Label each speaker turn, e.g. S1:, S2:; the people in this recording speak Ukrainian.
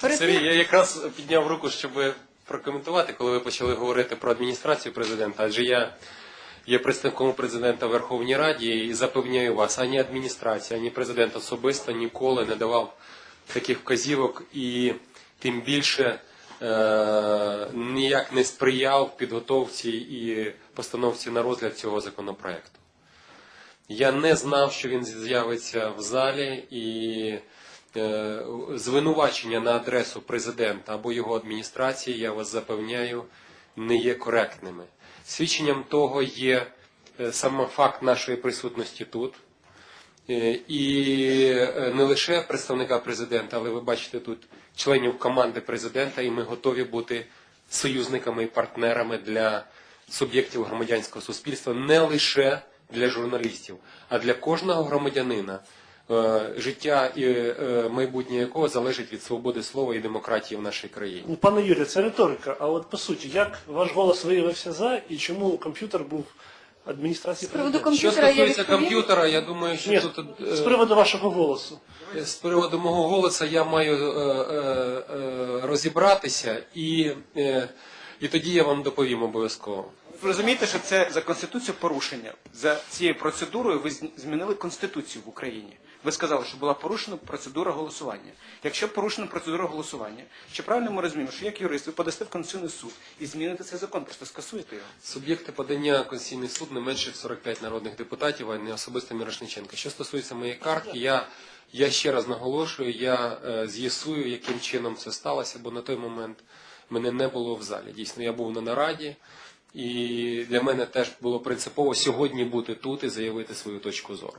S1: перед
S2: Сергій, я якраз підняв руку, щоб прокоментувати, коли ви почали говорити про адміністрацію президента, адже я є представником президента в Верховній Раді і запевняю вас, ані адміністрація, ані президент особисто ніколи не давав таких вказівок і тим більше е, ніяк не сприяв підготовці і постановці на розгляд цього законопроекту. Я не знав, що він з'явиться в залі, і звинувачення на адресу президента або його адміністрації, я вас запевняю, не є коректними. Свідченням того є е, саме факт нашої присутності тут. Е, І е, не лише представника президента, але ви бачите тут членів команди президента, і ми готові бути союзниками і партнерами для суб'єктів громадянського суспільства, не лише для журналістів, а для кожного громадянина, е, життя і е, майбутнє якого залежить від свободи слова і демократії в нашій країні.
S3: Ну, пане Юрію, це риторика. А от по суті, як ваш голос виявився за і чому комп'ютер був адміністрації
S1: З приводу?
S2: Що
S1: Комп'ютера я
S2: стосується комп'ютера, я думаю, що
S3: Ні,
S2: тут е,
S3: з приводу вашого голосу.
S2: З приводу мого голосу я маю е, е, е, розібратися, і, е, і тоді я вам доповім обов'язково.
S4: Розумієте, що це за конституцію порушення. За цією процедурою ви змінили конституцію в Україні. Ви сказали, що була порушена процедура голосування. Якщо порушена процедура голосування, чи правильно ми розуміємо, що як юрист ви подасте в Конституційний суд і зміните цей закон, просто скасуєте його?
S2: Суб'єкти подання Конституційний суд не менше 45 народних депутатів, а не особисто Мірошниченка. Що стосується моєї картки, я, я ще раз наголошую, я е, з'ясую, яким чином це сталося, бо на той момент мене не було в залі. Дійсно, я був на нараді, і для мене теж було принципово сьогодні бути тут і заявити свою точку зору.